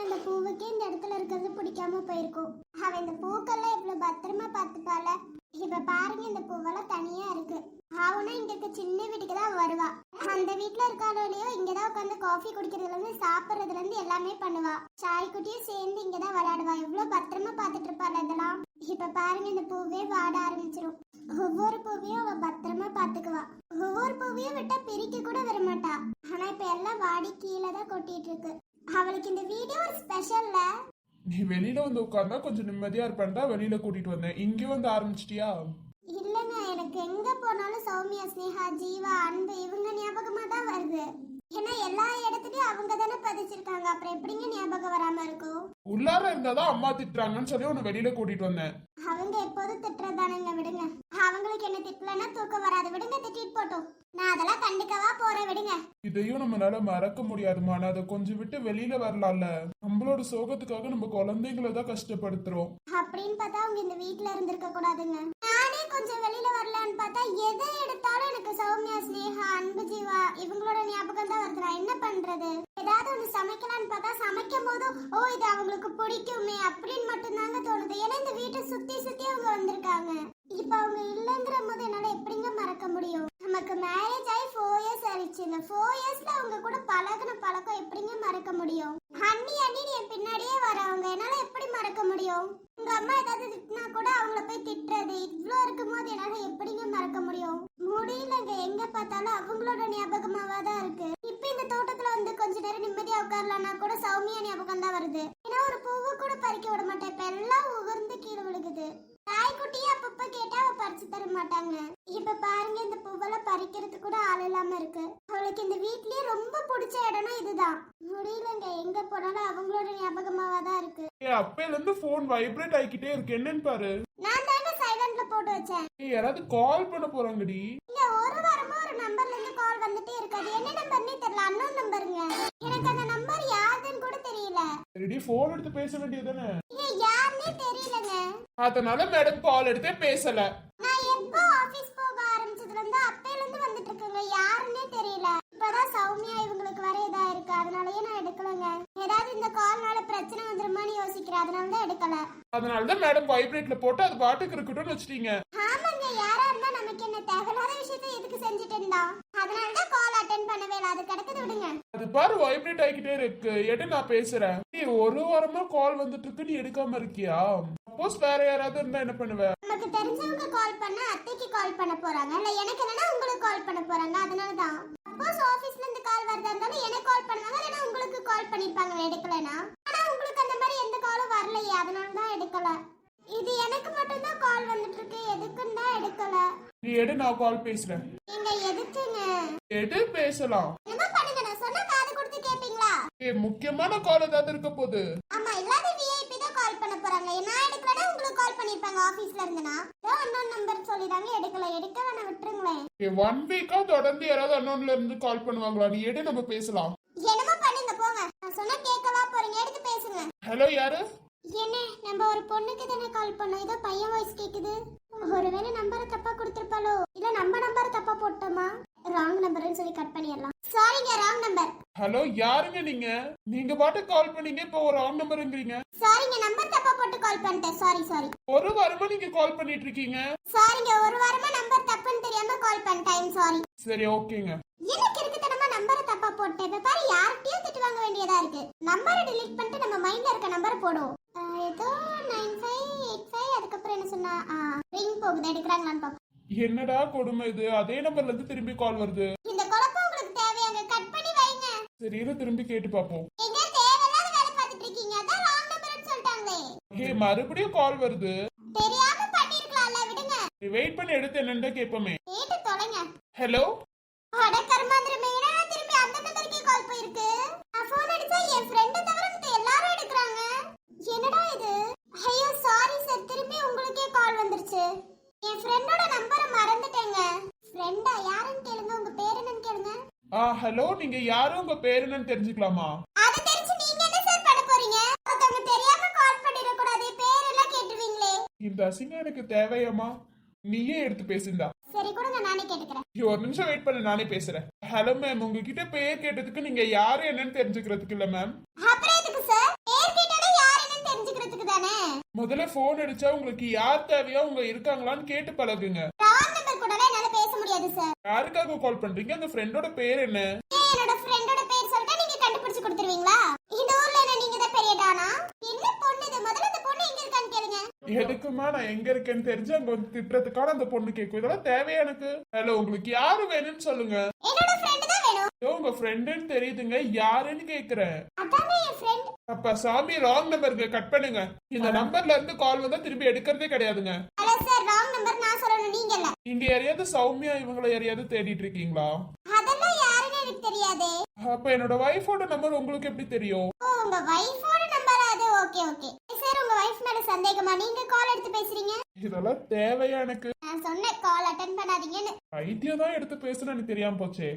இப்ப அந்த பூவுக்கே இந்த இடத்துல இருக்கிறது பிடிக்காம போயிருக்கும். அவ இந்த பூக்கெல்லாம் இவ்வளவு பத்திரமா பார்த்துப்பால இப்ப பாருங்க இந்த பூவெல்லாம் தனியா இருக்கு. அவனும் இங்க இருக்க சின்ன வீட்டுக்கு தான் வருவா. அந்த வீட்டுல இருக்காளோ இல்லையோ இங்கதான் உட்காந்து காஃபி குடிக்கிறதுல இருந்து சாப்பிடுறதுல இருந்து எல்லாமே பண்ணுவா. சாய் குட்டியும் சேர்ந்து இங்கதான் விளையாடுவா. எவ்வளவு பத்திரமா பார்த்துட்டு இருப்பாள் இதெல்லாம். இப்ப பாருங்க இந்த பூவே வாட ஆரம்பிச்சிடும் ஒவ்வொரு பூவையும் அவ பத்திரமா பாத்துக்குவா ஒவ்வொரு பூவையும் விட்டா பிரிக்க கூட வரமாட்டா ஆனா இப்ப எல்லாம் வாடி கீழே தான் கொட்டிட்டு இருக்கு. அவளுக்கு இந்த வீடியோ ஒரு ஸ்பெஷல்ல. நீ வெளியில வந்து உட்கார்ந்தா கொஞ்சம் நிம்மதியா இருப்பேன்டா வெளியில கூட்டிட்டு வந்தேன். இங்க வந்து ஆரம்பிச்சிட்டியா? இல்லங்க எனக்கு எங்க போனாலும் சௌமியா ஸ்னேகா ஜீவா அன்பு இவங்க ஞாபகமா தான் வருது. ஏன்னா எல்லா இடத்துலயும் அவங்க தானே பதிச்சிருக்காங்க. அப்புறம் எப்படிங்க ஞாபகம் வராம இருக்கும்? உள்ளார இருந்தாதான் அம்மா திட்டுறாங்கன்னு சொல்லி உன்னை வெளியில கூட்டிட்டு வந்தேன். அவங்க எப்போதும் திட்டுறதானுங்க விடுங்க. அவங்களுக்கு என்ன திட்டலன்னா தூக்கம் வராது. விடுங்க திட்டிட்டு போட்டோம் நான் அதெல்லாம் கண்டுக்கவா போறேன் விடுங்க. இதையும் நம்மளால மறக்க முடியாதுமா அதை கொஞ்சம் விட்டு வெளியில வரலாம்ல. நம்மளோட சோகத்துக்காக நம்ம குழந்தைங்களை தான் கஷ்டப்படுத்துறோம். அப்படின்னு பார்த்தா அவங்க இந்த வீட்ல இருந்திருக்க கூடாதுங்க. நானே கொஞ்சம் வெளியில வரலான்னு பார்த்தா எதை எடுத்தாலும் எனக்கு சௌமியா ஸ்னேகா அன்பு ஜீவா இவங்களோட ஞாபகம் தான் வருது என்ன பண்றது? ஏதாவது ஒண்ணு சமைக்கலாம்னு பார்த்தா சமைக்கும் போதும் ஓ இது அவங்களுக்கு பிடிக்குமே அப்படின்னு மட்டும்தாங்க தோணுது. ஏன்னா இந்த வீட்டை சுத்தி சுத்தி அவங்க வந்திருக்காங்க. இப்ப அவங்க இல்லைங்கிற போது என்னால எப்படிங்க மறக்க முடியும்? நமக்கு மேரேஜ் ஆகி ஃபோர் இயர்ஸ் ஆயிடுச்சு. இந்த ஃபோர் இயர்ஸ்ல அவங்க கூட பழகுன பழக்கம் எப்படிங்க மறக்க முடியும்? அண்ணி அண்ணி என் பின்னாடியே வரவங்க என்னால எப்படி மறக்க முடியும்? உங்க அம்மா ஏதாவது திட்டினா கூட அவங்கள போய் திட்டுறது. இவ்வளோ இருக்கும்போது என்னால எப்படிங்க மறக்க முடியும்? முடியலங்க. எங்க பார்த்தாலும் அவங்களோட ஞாபகமாவா தான் இருக்கு. இப்போ இந்த தோட்டத்துல வந்து கொஞ்ச நேரம் நிம்மதியா உட்காரலாம்னா கூட சௌமியா ஞாபகம் தான் வருது. ஏன்னா ஒரு பூவை கூட பறிக்க விட மாட்டேன். இப்ப எல்லாம் உகர்ந்து கீழே விழுகுது. தாய்க்குட்டியே அப்பப்ப கேட்டா அவ பறிச்சு தர மாட்டாங்க. இப்ப பாருங்க இந்த பூவெல்லாம் பறிக்கிறது கூட ஆள் இல்லாம இருக்கு. அவளுக்கு இந்த வீட்லயே ரொம்ப பிடிச்ச இடம்னா இதுதான். முடியலங்க எங்க போனாலும் அவங்களோட ஞாபகமாவா தான் இருக்கு. ஏ அப்பையில இருந்து போன் வைப்ரேட் ஆகிக்கிட்டே இருக்கு. என்னன்னு பாரு. நான் தாங்க சைலண்ட்ல போட்டு வச்சேன். ஏய் யாராவது கால் பண்ண போறாங்கடி. இங்க ஒரு வாரமா ஒரு நம்பர்ல இருந்து கால் வந்துட்டே இருக்காது என்ன நம்பர்னே தெரியல அன்னோன் நம்பருங்க எனக்கு அந்த நம்பர் யாருன்னு கூட தெரியல. ரெடி போன் எடுத்து பேச வேண்டியதானே ஏ யாருன்னே தெரியலங்க. அதனால மேடம் கால் எடுத்தே பேசல. நான் எப்போ ஆபீஸ் போக ஆரம்பிச்சதுல இருந்து அப்பையில இருந்து வந்துட்டு இருக்குங்க யாருன்னே தெரியல. இப்பதான் சௌமியா இவங்களுக்கு வர இதா இருக்கு. அதனாலயே நான் எடுக்கலங்க. ஏதாவது இந்த கால்னால பிரச்சனை வந்துருமான்னு யோசிக்கிறேன். அதனால தான் எடுக்கல. அதனால தான் மேடம் வைப்ரேட்ல போட்டு அது பாட்டுக்கு இருக்கட்டும்னு வச்சிட்டீங்க. ஆமாங்க. யாரா நமக்கு என்ன தேவையில்லாத விஷயத்தை எதுக்கு செஞ்சுட்டு இருந்தா அதனால தான் கால் அட்டென்ட் பண்ணவே இல்லை. அது கிடக்குது விடுங்க. அது பாரு வைப்ரேட் ஆகிக்கிட்டே இருக்கு. எடு நான் பேசுறேன். நீ ஒரு வாரமா கால் வந்துட்டு இருக்கு. நீ எடுக்காம இருக்கியா? சப்போஸ் வேற யாராவது இருந்தா என்ன பண்ணுவ? நமக்கு தெரிஞ்சவங்க கால் பண்ணா அத்தைக்கு கால் பண்ண போறாங்க. இல்ல எனக்கு இல்லைன்னா உங்களுக்கு கால் பண்ண போறாங்க. அதனால தான் சப்போஸ் ஆபீஸ்ல இருந்து கால் வரதா இருந்தாலும் எனக்கு கால் பண்ணுவாங்க. இல்லைன்னா உங்களுக்கு கால் பண்ணிருப்பாங்க எடுக்கலைன்னா. ஆனா உங்களுக்கு அந்த மாதிரி எந்த காலும் வரலையே. அதனால தான் எடுக்கல. இது எனக்கு மட்டும் தான் கால் வந்துட்டு இருக்கு எதுக்குன்னு தான் எடுக்கல. நீ எடு நான் கால் பேசுறேன். நீங்க எதுக்குங்க? எடு பேசலாம். என்ன பண்ணுங்க? நான் சொன்ன காது கொடுத்து கேப்பீங்களா? ஏ முக்கியமான கால் ஏதாவது இருக்க போகுது? ஆமா இல்லாத விஐபி தான் கால் பண்ண போறாங்க. நான் எடுக்கலனா உங்களுக்கு கால் பண்ணிருப்பாங்க ஆபீஸ்ல இருந்துனா அன்னோன் நம்பர் சொல்லிதாங்க எடுக்கல. எடுக்க வேணா விட்டுருங்களேன். ஏ ஒன் வீக்கா தொடர்ந்து யாராவது அன்னோன்ல இருந்து கால் பண்ணுவாங்களா? நீ எடு நம்ம பேசலாம். என்னமோ பண்ணுங்க போங்க. நான் சொன்னா கேட்கவா போறீங்க எடுத்து பேசுங்க. ஹலோ யாரு? என்ன நம்ம ஒரு பொண்ணுக்கு தானே கால் பண்ணோம்? ஏதோ பையன் வாய்ஸ் கேக்குது. ஒருவேளை நம்பரை தப்பா கொடுத்திருப்பாளோ? இல்ல நம்ம நம்பர் தப்பா போட்டோமா? ராங் நம்பர்னு சொல்லி கட் பண்ணிடலாம். சாரிங்க ராங் நம்பர் ஹலோ யாருங்க நீங்க? நீங்க பாட்டு கால் பண்ணீங்க இப்போ ஒரு ராங் நம்பருங்கிறீங்க சாரிங்க நம்பர் தப்பா போட்டு கால் பண்ணிட்டேன். சாரி சாரி ஒரு வாரமா நீங்க கால் பண்ணிட்டு இருக்கீங்க? சாரிங்க ஒரு வாரமா நம்பர் தப்புன்னு தெரியாம கால் பண்ணிட்டேன். சாரி சரி ஓகேங்க. எனக்கு இருக்குத்தனமா நம்பரை தப்பா போட்டேன்? இப்ப பாரு யார்கிட்டயும் திட்டு வாங்க வேண்டியதா இருக்கு. நம்பரை delete பண்ணிட்டு நம்ம மைண்ட்ல இருக்க நம்பரை போடுவோம். ஏதோ நைன் ஃபைவ் எயிட் ஃபைவ் அதுக்கப்புறம் என்ன சொன்னா ரிங் போகுது எடுக்கிறாங்களான்னு பார்ப்போம் என்னடா கொடுமை இது? அதே நம்பர்ல இருந்து திரும்பி கால் வருது. இந்த குழப்பம் உங்களுக்கு தேவையாங்க கட் பண்ணி வைங்க. சரி இரு திரும்பி கேட்டு பாப்போம். எங்க தேவையில்லாத வேலை பார்த்துட்டு இருக்கீங்க? அதான் ராங் நம்பர்னு சொல்லிட்டாங்களே. ஏ மறுபடியும் கால் வருது. தெரியாம பண்ணிருக்கலாம்ல விடுங்க. வெயிட் பண்ணி எடுத்து என்னன்னு கேப்போமே கேட்டு தொலைங்க. ஹலோ அட கர்மாந்திரமே என்ன திரும்பி அந்த நம்பருக்கே கால் போயிருக்கு? நான் ஃபோன் அடிச்சா என் ஃப்ரெண்ட் என்னடா இது? ஐயோ சாரி சார் திரும்பி உங்களுக்கே கால் வந்துருச்சு. என் ஃப்ரெண்டோட நம்பரை மறந்துட்டேங்க. ஃப்ரெண்டா யாருன்னு கேளுங்க. உங்க பேர் என்னன்னு கேளுங்க. ஆ ஹலோ நீங்க யாரும் உங்க பேர் என்னன்னு தெரிஞ்சுக்கலாமா? அத தெரிஞ்சு நீங்க என்ன சார் பண்ண போறீங்க? ஒருத்தவங்க தெரியாம கால் பண்ணிட கூடாது பேர் எல்லாம் கேட்டுருவீங்களே. இந்த அசிங்கம் எனக்கு தேவையாமா நீயே எடுத்து பேசுந்தா. சரி கொடுங்க. நானே கேட்டுக்கிறேன். நீ ஒரு நிமிஷம் வெயிட் பண்ணு. நானே பேசுறேன். ஹலோ மேம் உங்ககிட்ட பேர் கேட்டதுக்கு நீங்க யாரு என்னன்னு தெரிஞ்சுக்கிறதுக்கு இல்ல மேம் அப்புறம் எதுக்கு சார் பேர் கேட்டாலே யார் என்னன்னு தெரிஞ்சுக்கிறதுக்கு தானே முதல்ல போன் அடிச்சா உங்களுக்கு யார் தேவையோ உங்க இருக்காங்களான்னு கேட்டு பழகுங்க. ராங் நம்பர் கூடலாம் என்னால பேச முடியாது சார் யாருக்காக கால் பண்றீங்க? அந்த ஃப்ரெண்டோட பேர் என்ன? ஏன் என்னோட ஃப்ரெண்டோட பேர் சொல்லிட்டா நீங்க கண்டுபிடிச்சு கொடுத்துருவீங்களா? இந்த ஊர்ல என்ன நீங்க தான் பெரிய டானா? என்ன பொண்ணு இது? முதல்ல இந்த பொண்ணு எங்க இருக்கான்னு கேளுங்க. எதுக்குமா நான் எங்க இருக்கேன்னு தெரிஞ்சு அங்க வந்து திட்டுறதுக்கான அந்த பொண்ணு கேட்கும். இதெல்லாம் தேவையா எனக்கு? ஹலோ உங்களுக்கு யாரு வேணும்னு சொல்லுங்க. என்னோட ஃப்ரெண்ட் தான் வேணும். ஐயோ, உங்க ஃப்ரெண்டுன்னு தெரியுதுங்க. யாருன்னு கேக்குறேன். அதானே ஃப்ரெண்ட் அப்ப சாமி ராங் நம்பருக்கு கட் பண்ணுங்க. இந்த நம்பர்ல இருந்து கால் வந்தா திரும்பி எடுக்கிறதே கிடையாதுங்க. ஹலோ சார் ராங் நம்பர் நான் சொல்லணும். நீங்க இல்ல இங்க யாரையாவது சௌமியா இவங்களை யாரையாவது தேடிட்டு இருக்கீங்களா? அதெல்லாம் யாருன்னு எனக்கு தெரியாதே. அப்ப என்னோட ஒய்ஃபோட நம்பர் உங்களுக்கு எப்படி தெரியும்? ஓ உங்க வைஃபோட நம்பர் அது ஓகே ஓகே சார் உங்க வைஃப் மேல சந்தேகமா? நீங்க கால் எடுத்து பேசுறீங்க? இதெல்லாம் தேவையா எனக்கு? நான் சொன்ன கால் அட்டன் பண்ணாதீங்கன்னு. ஐடியா தான் எடுத்து பேசுன்னு எனக்கு தெரியாம போச்சே.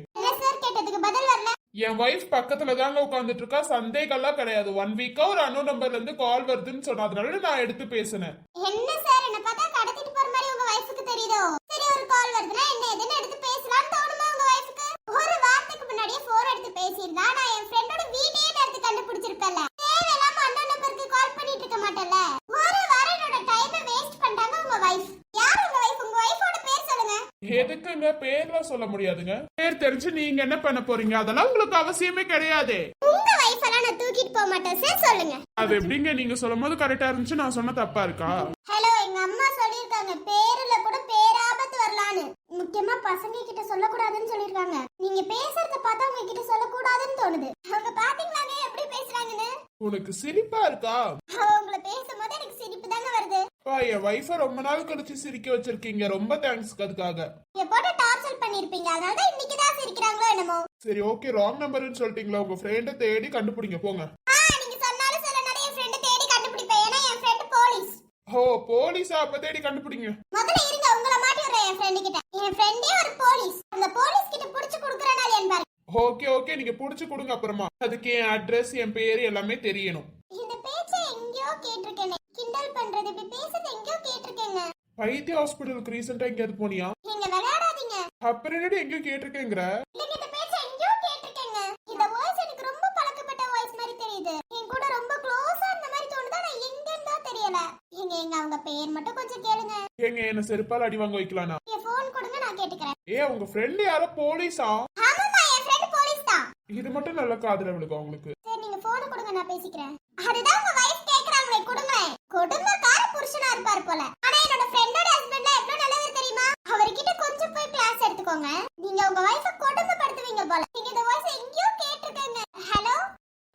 கேட்டதுக்கு பதில் வரல என் ஒய்ஃப் பக்கத்துல தாங்க உட்காந்துட்டு இருக்கா சந்தேகம்லாம் கிடையாது. ஒன் வீக்கா ஒரு அனு நம்பர்ல இருந்து கால் வருதுன்னு சொன்னதுனால நான் எடுத்து பேசினேன். என்ன சார் என்ன பார்த்தா கடத்திட்டு போற மாதிரி உங்க வைஃப்க்கு தெரியுதோ? சரி ஒரு கால் வருதுன்னா என்ன எதுன்னு எடுத்து பேசலாம்னு தோணுமா உங்க வைஃப்க்கு ஒரு வாரத்துக்கு முன்னாடியே போன் எடுத்து பேசியிருந்தா நான் என் ஃப்ரெண்டோட வீட்டையே எடுத்து கண்டுபிடிச்சிருப்பேன்ல. தேவையில்லாம அண்ணன் நம்பருக்கு கால் பண்ணிட்டு இருக்க மாட்டேன்ல. ஒரு வாரம் என்னோட டைமை வேஸ்ட் பண்ணிட்டாங்க உங்க வைஃப் யார் உங்க வைஃப் உங்க வைஃபோட பேர் சொல்லுங்க. எதுக்குங்க? பேர்லாம் சொல்ல முடியாதுங்க. தெரிஞ்சு நீங்க என்ன பண்ண போறீங்க? அதெல்லாம் உங்களுக்கு அவசியமே கிடையாது. உங்க வைஃப் எல்லாம் நான் தூக்கிட்டு போக மாட்டேன் சார் சொல்லுங்க. அது எப்படிங்க நீங்க சொல்லும் போது கரெக்டா இருந்துச்சு நான் சொன்ன தப்பா இருக்கா? ஹலோ எங்க அம்மா சொல்லிருக்காங்க பேருல கூட பேராபத்து வரலான்னு. முக்கியமா பசங்க கிட்ட சொல்லக்கூடாதுன்னு சொல்லிருக்காங்க நீங்க பேசுறத பார்த்தா உங்க கிட்ட சொல்லக்கூடாதுன்னு தோணுது. அவங்க பாத்தீங்களாங்க எப்படி பேசுறாங்கன்னு? உனக்கு சிரிப்பா இருக்கா? அவ உங்களை பேசும்போது எனக்கு சிரிப்பு தாங்க வருது. அப்பா, என் ஒய்ஃபை ரொம்ப நாள் கழிச்சு சிரிக்க வச்சிருக்கீங்க. ரொம்ப தேங்க்ஸ் அதுக்காக. நீங்க போட்டு டார்ச்சர் பண்ணிருப்பீங்க. அதனால தான் இன்னைக்கு தான் சிரிக்கிறாங்களோ என்னமோ? சரி ஓகே ராங் நம்பர்னு சொல்லிட்டீங்களா? உங்க ஃப்ரெண்டை தேடி கண்டுபிடிங்க போங்க. ஆ நீங்க சொன்னாலும் சொல்லனாலும் என் ஃப்ரெண்ட் தேடி கண்டுபிடிப்பேன். ஏன்னா என் ஃப்ரெண்ட் போலீஸ் ஓ போலீஸா அப்ப தேடி கண்டுபிடிங்க. முதல்ல இருங்க உங்களை மாட்டி விடுறேன் என் ஃப்ரெண்டு கிட்ட. என் ஃப்ரெண்டே ஒரு போலீஸ் அந்த போலீஸ் கிட்ட புடிச்சு கொடுக்குறேன்னா என் பாரு. ஓகே ஓகே நீங்க புடிச்சு கொடுங்க அப்புறமா. அதுக்கு என் அட்ரஸ் என் பேரு எல்லாமே தெரியணும். இந்த பேச்சை எங்கேயோ கேட்டிருக்கேனே. கிண்டல் பண்றது இப்படி பேசுறது எங்கேயோ கேட்டிருக்கேங்க. வைத்திய ஹாஸ்பிட்டலுக்கு ரீசெண்டா எங்கேயாவது போனியா? நீங்க விளையாடாதீங்க. அப்புறம் என்னடி எங்கேயோ கேட்டிருக்கேங்கிற? இல்லைங்க இந்த பேச்சை எங்கேயோ கேட்டிருக்கேங்க. இந்த வாய்ஸ் எனக்கு ரொம்ப பழக்கப்பட்ட வாய்ஸ் மாதிரி தெரியுது. என் கூட ரொம்ப க்ளோஸா இருந்த மாதிரி தோணுது ஆனா எங்கன்னு தான் தெரியல. எங்க எங்க அவங்க பேர் மட்டும் கொஞ்சம் கேளுங்க. ஏங்க என்ன செருப்பால் அடி வாங்க வைக்கலானா? என் ஃபோன் கொடுங்க நான் கேட்டுக்கிறேன். ஏ உங்க ஃப்ரெண்ட் யாரோ போலீஸா ஆமாமா என் ஃப்ரெண்ட் போலீஸ் தான். இது மட்டும் நல்ல காதுல விழுகும் உங்களுக்கு சரி நீங்க போன் கொடுங்க நான் பேசிக்கிறேன். அதுதான் உங்க வைஃப் கேக்குறாங்களே கொடுங்க குடும்பக்கார புருஷனா இருப்பாரு போல. ஆனா என்னோட ஹஸ்பண்ட்ல எவ்வளவு நல்லவர் தெரியுமா? அவர்கிட்ட கொஞ்சம் போய் கிளாஸ் எடுத்துக்கோங்க. நீங்க உங்க வைஃப கொடுமைப்படுத்துவீங்க போல. நீங்க இந்த வாய்ஸ் எங்கேயோ கேட்டிருக்கீங்க. Hello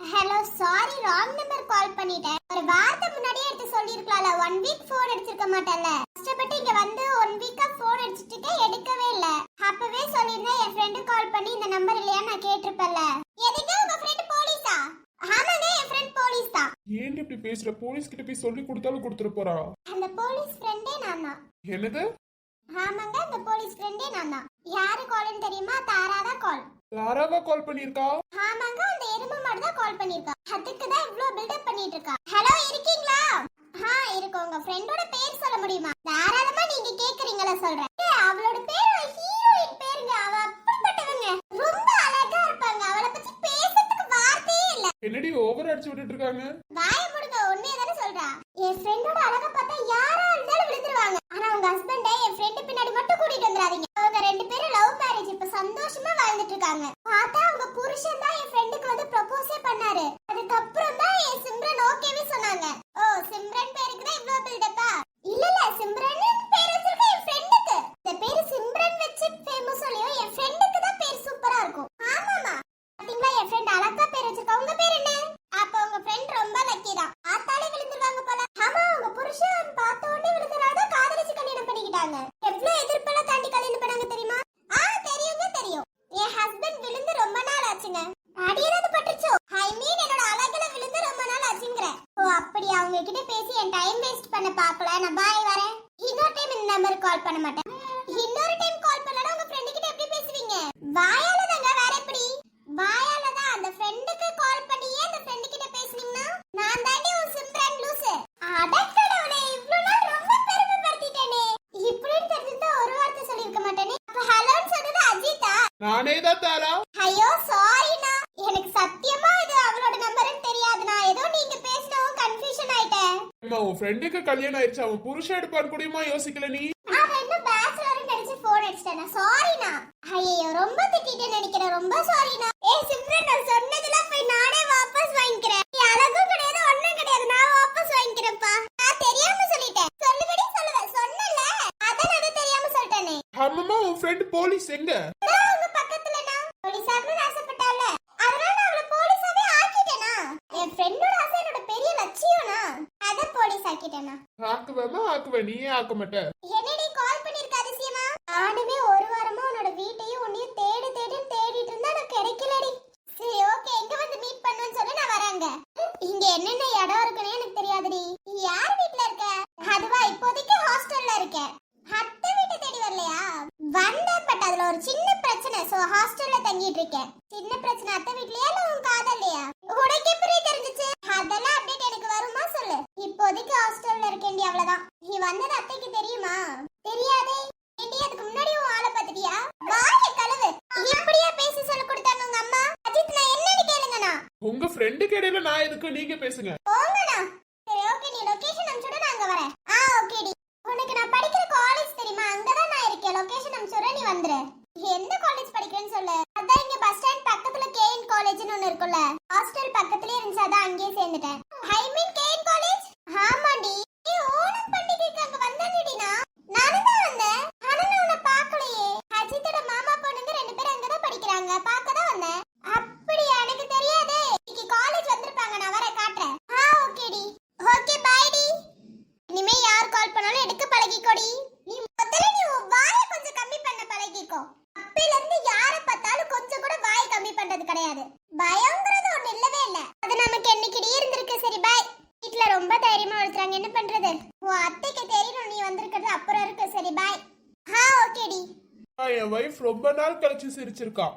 hello sorry wrong number call பண்ணிட்டேன். ஒரு வாரத்துக்கு முன்னாடியே எடுத்து சொல்லிருக்கலாம்ல ஒன் வீக் ஃபோன் அடிச்சிருக்க மாட்டேன்ல. கஷ்டப்பட்டு இங்க வந்து ஒன் வீக்கா ஃபோன் அடிச்சிட்டு எடுக்கவே இல்ல. அப்பவே சொல்லிருந்தேன் என் ஃப்ரெண்டு கால் பண்ணி இந்த நம்பர் இல்லையா நான் கேட்டிருப்பேன்ல. எதுக்கு உங்க ஃப்ரெண்ட் போலீஸா ஆமாங்க என் ஃப்ரெண்ட் போலீஸ் தான் ஏன் இப்படி பேசுற போலீஸ் கிட்ட போய் சொல்லி கொடுத்தாலும் கொடுத்துட்டு போறா. அந்த போலீஸ் ஃப்ரெண்டே நான் தான். என்னது? ஆமாங்க அந்த போலீஸ் ஃப்ரெண்டே நான் தான். யாரு கால்னு தெரியுமா? தாரா தான் கால் யாராவா கால் பண்ணிருக்கா ஆமாங்க அந்த எருமை மாடு தான் கால் பண்ணிருக்கா அதுக்கு தான் இவ்ளோ பில்டப் பண்ணிட்டு இருக்கா ஹலோ இருக்கீங்களா? ஆ இருக்கு உங்க ஃப்ரெண்டோட பேர் சொல்ல முடியுமா? தாராளமா நீங்க கேக்குறீங்களா சொல்றேன். அவளோட பேர் ஹீரோயின் பேருங்க. அவ அப்படிப்பட்டவங்க. ரொம்ப அழகா இருப்பாங்க. அவளை பத்தி பேசுறதுக்கு வார்த்தையே இல்ல. என்னடி ஓவர் அடிச்சு விட்டுட்டு இருக்காங்க? வாய சொல்றா. என் ஃப்ரெண்டோட அழக பார்த்தா யாரா இருந்தாலும் விழுந்துருவாங்க. ஆனா உங்க ஹஸ்பண்ட என் ஃப்ரெண்டு பின்னாடி மட்டும் கூட்டிட்டு வந்துடாதீங்க. அவங்க ரெண்டு பேரும் லவ் மேரேஜ் இப்ப சந்தோஷமா வாழ்ந்துட்டு இருக்காங்க. பார்த்தா அவங்க புருஷன் தான் என் ஃப்ரெண்டுக்கு வந்து ப்ரப்போஸே பண்ணாரு அதுக்கப்புறம் தான் என் சிம்ரன் ஓகேவே சொன்னாங்க ஓ சிம்ரன் பேருக்கு தான் இவ்ளோ பில்டப்பா இல்ல இல்ல சிம்ரன் பேர் வச்சிருக்க என் ஃப்ரெண்டுக்கு இந்த பேரு சிம்ரன் வச்சு ஃபேமஸ் சொல்லியோ என் ஃப்ரெண்டுக்கு தான் பேர் சூப்பரா இருக்கும் ஆமாமா பாத்தீங்களா என் ஃப்ரெண்ட் அழகா பேர் வச்சிருக்கா உங்க பேர் என்ன அப்ப உங்க ஃப்ரெண்ட் ரொம்ப லக்கி தான் ஆத்தாலே விழுந்துருவாங்க போல ஆமா உங்க புருஷன் பார்த்த உடனே விழுந்தனால தான் காதலிச்சு கல்யாணம் பண்ணிக்கிட்டாங்க எவ்வளவு எதிர்ப்பெல்லாம் தாண்டி கல்யாணம் பண்ணாங்க தெரியுமா ஆ தெரியுங்க தெரியும் என் ஹஸ்பண்ட் விழுந்து ரொம்ப நாள் ஆச்சுங்க அடி ஏதாவது பட்டுச்சோ ஐ மீன் என்னோட அழகுல விழுந்து ரொம்ப நாள் ஆச்சுங்கிற ஓ அப்படி அவங்க உன்னை பார்க்கல நான் பாய் வரேன் இன்னொரு டைம் இந்த நம்பருக்கு கால் பண்ண மாட்டேன் இன்னொரு டைம் கால் பண்ணனா உங்க ஃப்ரெண்டு கிட்ட எப்படி பேசுவீங்க வாயால தாங்க வேற எப்படி வாயால தான் அந்த ஃப்ரெண்டுக்கு கால் பண்ணியே அந்த ஃப்ரெண்டு கிட்ட பேசுனீங்கன்னா நான் தாண்டி உன் சிம்ரன் லூசு அடக்கடவுளே இவ்ளோ நாள் ரொம்ப பெருமைப்படுத்திட்டேனே இப்படின்னு தெரிஞ்சிருந்தா ஒரு வார்த்தை சொல்லிருக்க மாட்டேனே அப்ப ஹலோன்னு சொன்னது அஜிதா நானே தான் தாரா ஐயோ சாரிண்ணா எனக்கு சத்தியமா இது அவளோட நம்பர்னு தெரியாதுண்ணா ஏதோ நீங்க பேசினவும் கன்ஃபியூஷன் ஆயிட்டேன் அம்மா உன் ஃப்ரெண்டுக்கு கல்யாணம் ஆயிடுச்சு. அவன் புருஷன் எடுப்பான்னு கூடயுமா? யோசிக்கல நீ. ரொம்ப திட்டிட்டேன்னு நினைக்கிறேன். ரொம்ப சாரிண்ணா ஏ சிம்ரன் நான் சொன்னதெல்லாம் போய் நானே வாபஸ் வாங்கிக்கிறேன். அழகும் கிடையாது ஒண்ணும் கிடையாது. நான் வாபஸ் வாங்கிக்கிறேன்ப்பா. நான் தெரியாம சொல்லிட்டேன். சொல்லுபடி சொல்லுவேன் சொன்னல அதான் தெரியாம சொல்லிட்டேனே. அம்மம்மா உன் ஃப்ரெண்டு போலீஸ் எங்க நான் உங்க பக்கத்துலனா போலீஸார்னு ஆசைப்பட்டால அதனால நான் அவளை போலீஸாவே ஆக்கிட்டேனா என் ஃப்ரெண்டோட ஆசை என்னோட பெரிய லட்சியம்னா அத போலீஸ் ஆக்கிட்டேனா ஆக்குவேமா ஆக்குவேன் நீயே ஆக்க மாட்ட என்னடி கால் பண்ணிருக்க அதிசயமா நானுமே ஒரு வாரமா உன்னோட வீட்டையும் உன்னையும் தேடி தேடி தேடிட்டு இருந்தா நான் கிடைக்கலடி சரி ஓகே எங்க வந்து மீட் பண்ணுன்னு சொல்லி நான் வரேங்க இங்க என்னென்ன இடம் இருக்குன்னு எனக்கு தெரியாதுடி நீ யார் வீட்ல இருக்க அதுவா இப்போதைக்கு ஹாஸ்டல்ல இருக்கேன் அத்தை வீட்டை தேடி வரலையா வந்தேன் பட் அதுல ஒரு சின்ன பிரச்சனை சோ ஹாஸ்டல்ல தங்கிட்டு இருக்கேன் சின்ன பிரச்சனை அத்தை வீட்லயா இல்ல உன் காதல்லையா உனக்கு எப்படி தெரிஞ்சுச்சு அதெல்லாம் அப்டேட் எனக்கு வருமா சொல்லு இப்போதைக்கு ஹாஸ்டல்ல இருக்கேன்டி அவ்வளவுதான் நீ வந்தது அத்தைக்கு தெரியுமா தெரியாதே ஏண்டி அதுக்கு முன்னாடி உன் ஆளை பாத்துட்டியா வாய கழுவு இப்படியே பேசி சொல்ல கொடுத்தாங்க உங்க அம்மா அஜித் நான் என்னன்னு கேளுங்கண்ணா உங்க ஃப்ரெண்டுக்கு இடையில நான் எதுக்கு நீங்க பேசுங்க போங்கண்ணா சரி ஓகே நீ லொகேஷன் அனுப்பிச்சுட நான் அங்க வரேன் ஆ ஓகேடி உனக்கு நான் படிக்கிற காலேஜ் தெரியுமா அங்கதான் நான் இருக்கேன் லொகேஷன் அனுப்பிச்சுட நீ வந்துரு எந்த காலேஜ் படிக்கிறேன்னு சொல்லு. அதான் இங்க பஸ் ஸ்டாண்ட் பக்கத்துல கேஎன் காலேஜ்னு ஒன்னு இருக்குல்ல ஹாஸ்டல் பக்கத்துலயே இருந்துச்சு அதான் அங்கேயே சேர்ந்துட்டேன். ஐ மீன் கேஎன் காலேஜ் ஆமாண்டி நீ ஓணம் பண்டிகைக்கு அங்க வந்தேன்டி நான் நானும் தான் வந்தேன் ஆனா நான் உன்னை பார்க்கலையே அஜித்தோட மாமா பொண்ணுங்க ரெண்டு பேரும் அங்கதான் படிக்கிறாங்க பார்க்க தான் வந்தேன் அப்படியா எனக்கு தெரியாதே இன்னைக்கு காலேஜ் வந்திருப்பாங்க நான் வர காட்டுறேன் ஆ ஓகேடி ஓகே பாய் டி இனிமே யார் கால் பண்ணாலும் எடுக்க பழகிக்கோடி நீ முதல்ல நீ உன் வாயை கொஞ்சம் கம்மி பண்ண பழகிக்கோ அப்பையில இருந்து யார பார்த்தாலும் கொஞ்சம் கூட வாயை கம்மி பண்றது கிடையாது பயங்கிறது ஒண்ணு இல்லவே இல்ல அது நமக்கு என்னைக்கிட்டே இருந்திருக்கு சரி பாய் வீட்ல ரொம்ப தைரியமா வளர்த்துறாங்க என்ன பண்றது உன் அத்தைக்கு தெரியணும் நீ வந்திருக்கிறது. அப்புறம் இருக்கு. சரி பாய் ஆ ஓகேடி என் வைஃப் ரொம்ப நாள் கழிச்சு சிரிச்சிருக்கா.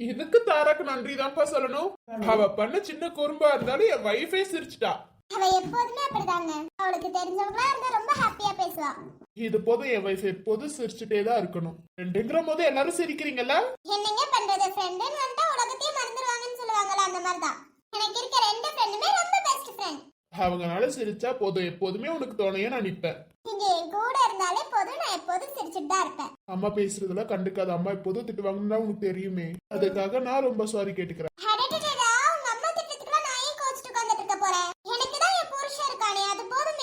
இதுக்கு தாராக்கு நன்றி தான்ப்பா சொல்லணும். அவ பண்ண சின்ன குறும்பா இருந்தாலும் என் வைஃபே சிரிச்சிட்டா. அவ எப்போதுமே அப்படிதாங்க. அவளுக்கு தெரிஞ்சவங்களா இருந்தா ரொம்ப ஹாப்பியா பேசுவா. இது போதும் என் வைஃப் எப்போதும் சிரிச்சுட்டே தான் இருக்கணும். ரெண்டுங்கிற போது எல்லாரும் சிரிக்கிறீங்கல்ல என்னங்க பண்றது? ஃப்ரெண்டுன்னு வந்துட்டா உலகத்தையே மறந்துடுவாங்கன்னு சொல்லுவாங்கல்ல அந்த மாதிரி தான் எனக்கு இருக்க ரெண்டு ஃப்ரெண்டுமே ரொம்ப பெஸ்ட் ஃப்ரெண்ட் அவங்கனால சிரிச்சா போதும். எப்போதுமே உனக்கு துணையா நான் நிப்பேன். நீங்க என் கூட இருந்தாலே போதும். நான் எப்போதும் சிரிச்சுட்டு தான் இருப்பேன். அம்மா பேசுறதுல கண்டுக்காத. அம்மா எப்போதும் திட்டுவாங்கன்னு தான் உனக்கு தெரியுமே. அதுக்காக நான் ரொம்ப சாரி கேட்டுக்கிறேன். அடடடடா, உங்க அம்மா திட்டத்துக்குலாம் நான் ஏன் கோச்சிட்டு உட்கார்ந்துட்டு இருக்க போறேன்? எனக்கு தான் என் புருஷன் இருக்கானே, அது போதுமே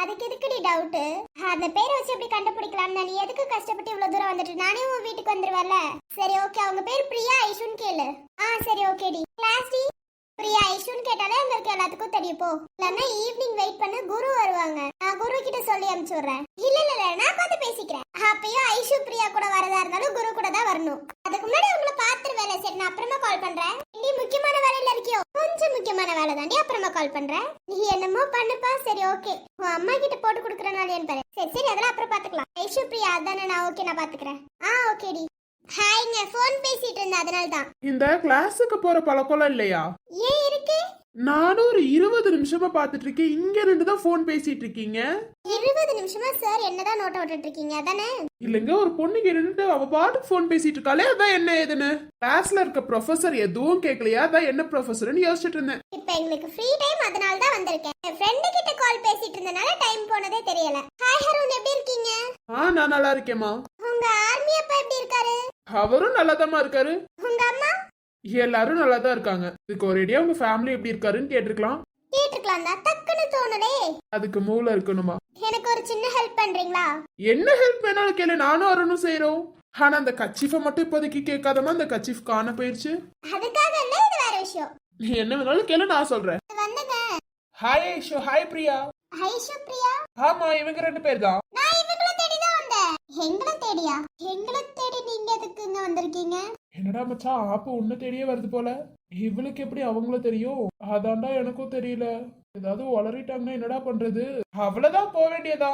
அதுக்கு எதுக்குடி டவுட்டு அந்த பேரை வச்சு எப்படி கண்டுபிடிக்கலாம் நீ எதுக்கு கஷ்டப்பட்டு இவ்வளவு தூரம் வந்துட்டு நானே உன் வீட்டுக்கு வந்துருவேன்ல. சரி ஓகே அவங்க பேர் பிரியா ஐஷுன்னு கேளு. ஆ சரி ஓகேடி கிளாஸ் டி? பிரியா இஷுன்னு கேட்டாலே அங்க இருக்க எல்லாத்துக்கும் தெரியும். போ. இல்லன்னா ஈவினிங் வெயிட் பண்ண குரு வருவாங்க. நான் குரு கிட்ட சொல்லி அனுப்பிச்சு விடுறேன் இல்ல இல்ல இல்ல நான் பார்த்து பேசிக்கிறேன். அப்பயும் ஐஷு பிரியா கூட வரதா இருந்தாலும் குரு கூட தான் வரணும். அதுக்கு முன்னாடி உங்களை பாத்துருவேல சரி நான் அப்புறமா கால் பண்றேன். நீ முக்கியமான வேலையில இருக்கியோ? கொஞ்சம் முக்கியமான வேலை தாண்டி அப்புறமா கால் பண்றேன். நீ என்னமோ பண்ணுப்பா. சரி ஓகே உன் அம்மா கிட்ட போட்டு கொடுக்குறனால பாரு. சரி சரி அதெல்லாம் அப்புறம் பாத்துக்கலாம் ஐஷு பிரியா அதானே நான் ஓகே நான் பாத்துக்கிறேன் ஆ ஓகேடி ஹாய்ங்க ஃபோன் பேசிட்டு இருந்தேன் அதனால தான் இந்த கிளாஸுக்கு போற பழக்கம்லாம் இல்லையா? ஏன் நானும் ஒரு இருபது நிமிஷமா பாத்துட்டு இருக்கேன் இங்க ரெண்டு தான் போன் பேசிட்டு இருக்கீங்க இருபது நிமிஷமா சார் என்னதான் நோட்ட விட்டுட்டு இருக்கீங்க அதானே? இல்லைங்க ஒரு பொண்ணுக்கு நின்னுட்டு அவ பாட்டுக்கு போன் பேசிட்டு இருக்காளே அதான் என்ன ஏதுன்னு. கிளாஸ்ல இருக்க ப்ரொஃபசர் எதுவும் கேட்கலையா அதான் என்ன ப்ரொஃபசர்னு யோசிச்சுட்டு இருந்தேன் இப்போ எங்களுக்கு ஃப்ரீ டைம் அதனால தான் வந்திருக்கேன். என் ஃப்ரெண்டு கிட்ட கால் பேசிட்டு இருந்தனால டைம் போனதே தெரியல. ஹாய் ஹருண் எப்படி இருக்கீங்க? ஆ நான் நல்லா இருக்கேம்மா. உங்க ஆர்மி அப்பா எப்படி இருக்காரு? அவரும் நல்லாதாம்மா இருக்காரு. உங்க அம்மா? எல்லாரும் நல்லா தான் இருக்காங்க. இதுக்கு ஒரேடியா உங்க ஃபேமிலி எப்படி இருக்காருன்னு கேட்டிருக்கலாம். கேட்டுக்கலாம் தான் டக்குன்னு தோணுதே. அதுக்கு மூளை இருக்கணுமா? எனக்கு ஒரு சின்ன ஹெல்ப் பண்றீங்களா? என்ன ஹெல்ப் வேணாலும் கேளு நானும் அருணும் செய்றோம். ஆனா அந்த கச்சிஃபை மட்டும் இப்போதைக்கு கேட்காதமா அந்த கச்சிஃப் காண போயிருச்சு. அதுக்காக இல்ல இது வேற விஷயம். நீ என்ன வேணாலும் கேளு நான் சொல்றேன். வந்துங்க. Hi Aishu hi Priya. Aishu Priya. ஆமா இவங்க ரெண்டு பேர் தான். நான் இவங்கள தேடி தான் வந்தேன் எங்களை தேடியா? எங்களை தேடி நீங்க எதுக்கு இங்க வந்திருக்கீங்க? என்னடா மச்சான் ஆப்பு உன்னை தேடியே வருது போல. இவளுக்கு எப்படி அவங்கள தெரியும்? அதான்டா எனக்கும் தெரியல. ஏதாவது வளரிட்டாங்கன்னா என்னடா பண்றது? அவ்வளவுதான் போக வேண்டியதா?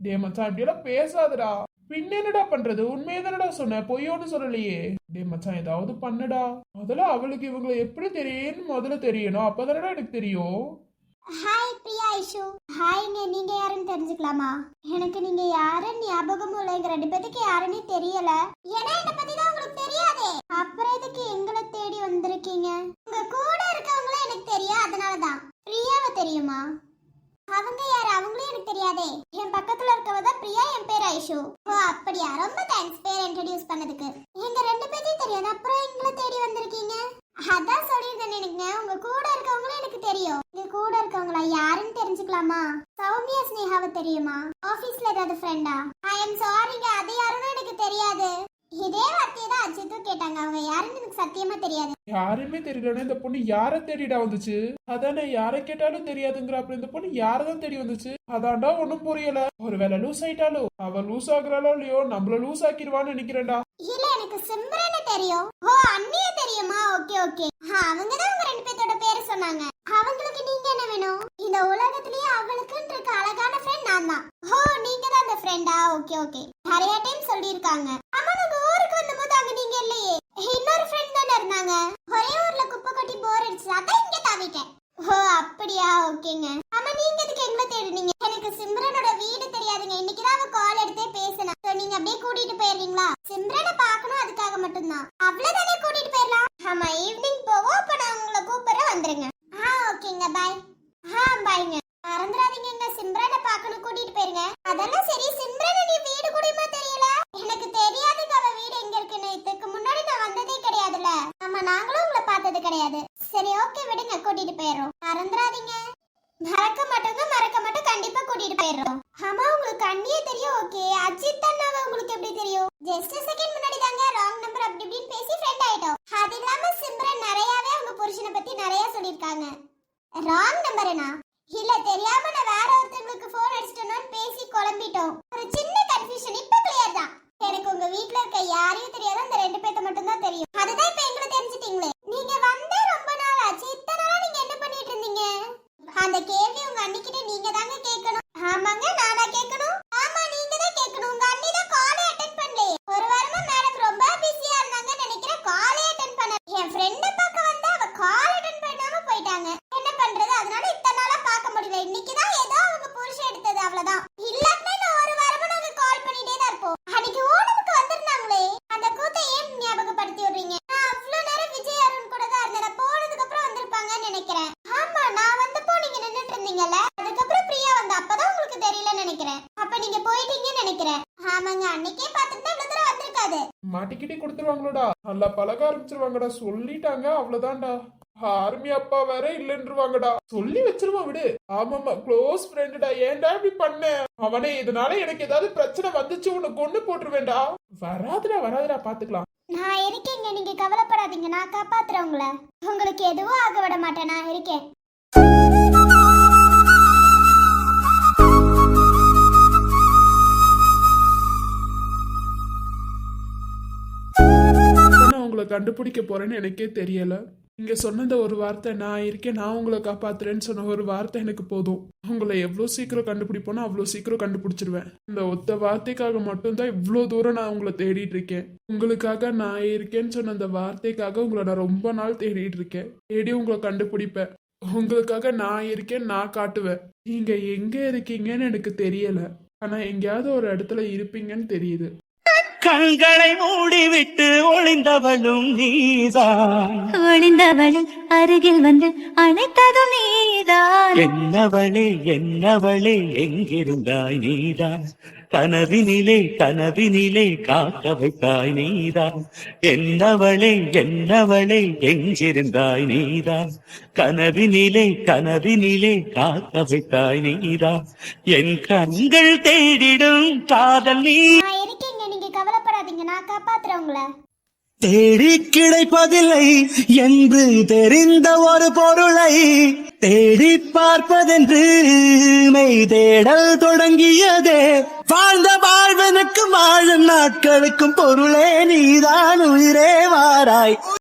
டே மச்சான் இப்படி எல்லாம் பேசாதடா. பின்ன என்னடா பண்றது? உண்மையை தானடா சொன்ன பொய்யோன்னு சொல்லலையே. டே மச்சான் ஏதாவது பண்ணுடா. முதல்ல அவளுக்கு இவங்களை எப்படி தெரியும்னு முதல்ல தெரியணும். அப்பதானடா எனக்கு தெரியும். ஹாய் பிரியா ஐஷு ஹாய்ங்க நீங்க யாருன்னு தெரிஞ்சுக்கலாமா? எனக்கு நீங்க யாருன்னு ஞாபகமும் இல்லை. எங்க ரெண்டு பேத்துக்கு யாருன்னே தெரியல. ஏன்னா என்ன பத்தி தான் உங்களுக்கு தெரியாதே. அப்புறம் எதுக்கு எங்களை தேடி வந்திருக்கீங்க? உங்க கூட இருக்கவங்கள எனக்கு தெரியும் அதனாலதான். பிரியாவை தெரியுமா? அவங்க யாரு? அவங்களும் எனக்கு தெரியாதே. என் பக்கத்துல இருக்கவ தான் பிரியா என் பேர் ஐஷு. ஓ அப்படியா? ரொம்ப தேங்க்ஸ் பேர் இன்ட்ரடியூஸ் பண்ணதுக்கு. எங்க ரெண்டு பேத்தையும் தெரியாது. அப்புறம் எங்களை தேடி வந்திருக்கீங்க? அதான் சொல்லியிருந்தேன் எனக்கு உங்க கூட இருக்கவங்களும் எனக்கு தெரியும். உங்க கூட இருக்கவங்களா? யாருன்னு தெரிஞ்சுக்கலாமா? சௌமியா ஸ்னேகாவை தெரியுமா? ஆபீஸ்ல ஏதாவது ஃப்ரெண்டா ஐ எம் சாரிங்க அது யாருன்னு எனக்கு தெரியாது. இதே வார்த்தையை தான் அஜித்தும் கேட்டாங்க. அவங்க யாருன்னு எனக்கு சத்தியமா தெரியாது. யாருமே தெரியலன்னா இந்த பொண்ணு யார தேடிடா வந்துச்சு? அதானே யாரை கேட்டாலும் தெரியாதுங்கிற அப்புறம் இந்த பொண்ணு யாரதான் தேடி வந்துச்சு? அதான்டா ஒண்ணும் புரியல. ஒருவேளை லூஸ் ஆயிட்டாலும் அவ லூஸ் ஆகுறாளோ இல்லையோ? நம்மள லூஸ் ஆக்கிடுவான்னு நினைக்கிறேன்டா. இல்ல எனக்கு சிம்ரன் தெரியும். ஓ அண்ணிய தெரியுமா? Okay okay. அவங்க தான் உங்க ரெண்டு பேர்த்தோட பேரு சொன்னாங்க. அவங்களுக்கு நீங்க என்ன வேணும்? இந்த உலகத்திலேயே அவளுக்குன்னு இருக்க அழகான ஃப்ரெண்ட் நான் தான் ஓ நீங்க தான் அந்த ஃப்ரெண்டா ஓகே ஓகே. நிறைய டைம் சொல்லியிருக்காங்க. ஆமா நாங்க ஊருக்கு வந்தபோது அங்க நீங்க இல்லையே. இன்னொரு ஃப்ரெண்ட் தானே இருந்தாங்க. ஒரே ஊர்ல குப்பை கொட்டி போர் அடிச்சு அதான் இங்க தாவிட்டேன். ஓ அப்படியா? ஓகேங்க. ஆமா நீங்க எதுக்கு எங்களை தேடுனீங்க? எனக்கு சிம்ரனோட வீடு தெரியாதுங்க. இன்னைக்கு தான் அவ கால் எடுத்தே பேசினா. சோ நீங்க அப்படியே கூட்டிட்டு போயிடுறீங்களா? சிம்ரனை பார்க்கணும் அதுக்காக மட்டும்தான். அவ்வளவுதானே கூட்டிட்டு போயிடலாம்? ஆமா ஈவினிங் போவோம். அப்ப நான் உங்களை கூப்பிடுறேன் வந்துருங்க. ஆ ஓகேங்க பாய் ஆ பாய்ங்க மறந்துடாதீங்க சிம்ரனை பார்க்கணும் கூட்டிட்டு போயிருங்க. அதெல்லாம் சரி சிம்ரன் நீ வீடு கூடயுமா தெரியல எனக்கு தெரியாதுங்க அவ வீடு எங்க இருக்குன்னு இதுக்கு முன்னாடி நான் வந்ததே கிடையாதுல்ல ஆமா நாங்களும் உங்களை பார்த்தது கிடையாது சரி ஓகே விடுங்க கூட்டிட்டு போயிடுறோம் மறந்துடாதீங்க மறக்க மாட்டோங்க மறக்க மாட்டோம் கண்டிப்பா கூட்டிட்டு போயிடுறோம் ஆமா உங்களுக்கு அண்ணியே தெரியும் ஓகே அஜித் அண்ணாவை உங்களுக்கு எப்படி தெரியும் ஜஸ்ட் செகண்ட் முன்னாடி தாங்க ராங் நம்பர் அப்படி இப்படின்னு பேசி ஃப்ரெண்ட் ஆயிட்டோம் அது இல்லாம சிம்ரன் நிறையவே அவங்க புருஷனை பத்தி நிறைய சொல்லியிருக்காங்க ராங் நம்பர்னா இல்ல தெரியாம நான் வேற ஒருத்தங்களுக்கு போன் அடிச்சிட்டோம்னு பேசி குழம்பிட்டோம் ஒரு சின்ன கன்ஃபியூஷன் இப்ப கிளியர் தான் எனக்கு உங்க வீட்ல இருக்க யாரையும் தெரியாது அந்த ரெண்டு பேர்த்த மட்டும் தான் தெரியும் அதுதான் இப்ப எங்களுக்கு தெரிஞ்சிட்டீங்களே நீங்க வந்தே ரொம்ப நாள் ஆச்சு இத்தனை நாளா நீங்க என்ன பண்ணிட்டு இருந்தீங்க அந்த கேள்வி உங்க அண்ணிக்கிட்ட நீங்க தாங்க கேட்கணும் ஆமாங்க நானா கேட்கணும் ஆமா நீங்க தான் கேட்கணும் உங்க அண்ணி தான் காலே அட்டென்ட் பண்ணலையே ஒரு வாரமா மேடம் ரொம்ப பிஸியா இருந்தாங்கன்னு நினைக்கிறேன் காலே அட்டென்ட் பண்ண என் ஃப்ரெண்ட பார்க்க வந்தா அவ கால் அட்டென்ட் பண்ணாம போயிட்டாங்க என்ன பண்றது அதனால இத்தனை நாளா பார்க்க முடியல இன்னைக்கு தான் ஏதோ அவங்க புருஷன் எடுத்தது அவ்வளவுதான் இல்லாட்டினா நான் ஒரு வாரமா நாங்க கால் பண்ணிட்டே தான் இருப்போம் அன்னைக்கு ஓணமுக்கு வந்திருந்தாங்களே அந்த கூத்தை ஏன் ஞாபகப்படுத்தி விடுறீங்க நான் அவ்வளவு நேரம் விஜய் அருண் கூட தான் இருந்தேன் நான் போனதுக்கு அப்புறம் வந்திருப்பாங்கன்னு நினைக்கிறேன் ஆமா நான் வந்தப்போ நீங்க நின்னுட்டு இருந்தீங்கல்ல அதுக்கப்புறம் பிரியா வந்த அப்பதான் உங்களுக்கு தெரியலன்னு நினைக்கிறேன் அப்ப நீங்க போயிட்டீங்கன்னு நினைக்கிறேன் ஆமாங்க அன்னைக்கே பார்த்துட்டு இவ்வளவு தூரம் வந்திருக்காது மாட்டிக்கிட்டே கொடுத்துருவாங்களோடா. நல்லா பழக ஆரம்பிச்சிருவாங்கடா. சொல்லிட்டாங்க அவ்வளவுதான்டா. ஆர்மி அப்பா வேற இல்லைன்றுவாங்கடா. சொல்லி வச்சிருவான் விடு. ஆமாமா க்ளோஸ் ஃப்ரெண்டுடா ஏன்டா இப்படி பண்ண? அவனே இதனால எனக்கு ஏதாவது பிரச்சனை வந்துச்சு உன்னை கொண்டு போட்டுருவேன்டா. வராதுடா வராதுடா பாத்துக்கலாம். நான் இருக்கேங்க நீங்க கவலைப்படாதீங்க. நான் காப்பாத்துறேன் உங்களை. உங்களுக்கு எதுவும் ஆக விட மாட்டேன். நான் இருக்கேன். உங்களை கண்டுபிடிக்க போறேன்னு எனக்கே தெரியல. நீங்க சொன்ன ஒரு வார்த்தை நான் இருக்கேன் நான் உங்களை காப்பாத்துறேன்னு சொன்ன ஒரு வார்த்தை எனக்கு போதும். உங்களை எவ்வளோ சீக்கிரம் கண்டுபிடிப்போனோ அவ்வளோ சீக்கிரம் கண்டுபிடிச்சிருவேன். இந்த ஒத்த வார்த்தைக்காக மட்டும்தான் இவ்வளோ தூரம் நான் உங்களை தேடிட்டு இருக்கேன். உங்களுக்காக நான் இருக்கேன்னு சொன்ன அந்த வார்த்தைக்காக உங்களை நான் ரொம்ப நாள் தேடிட்டு இருக்கேன். தேடி உங்களை கண்டுபிடிப்பேன். உங்களுக்காக நான் இருக்கேன் நான் காட்டுவேன். நீங்க எங்க இருக்கீங்கன்னு எனக்கு தெரியல. ஆனா எங்கேயாவது ஒரு இடத்துல இருப்பீங்கன்னு தெரியுது. கண்களை மூடிவிட்டு ஒளிந்தவளும் நீதான். ஒளிந்தவளும் அருகில் வந்து அழைத்ததும் நீதான். என்னவளே என்னவளே எங்கிருந்தாய் நீதான்? கனவினிலே கனவினிலே காக்க வைத்தாய் நீதான். என்னவளே என்னவளே எங்கிருந்தாய் நீதான்? கனவினிலே கனவினிலே காக்க வைத்தாய் நீதான். என் கண்கள் தேடிடும் காதல் நீ நான் நீங்க கவலைப்படாதீங்க நான் காப்பாத்துறேன் உங்களை. தேடி கிடைப்பதில்லை என்று தெரிந்த ஒரு பொருளை தேடி பார்ப்பதென்று மெய் தேடல் தொடங்கியதே. வாழ்ந்த வாழ்வனுக்கு வாழும் நாட்களுக்கும் பொருளே நீதான் உயிரே வாராய்.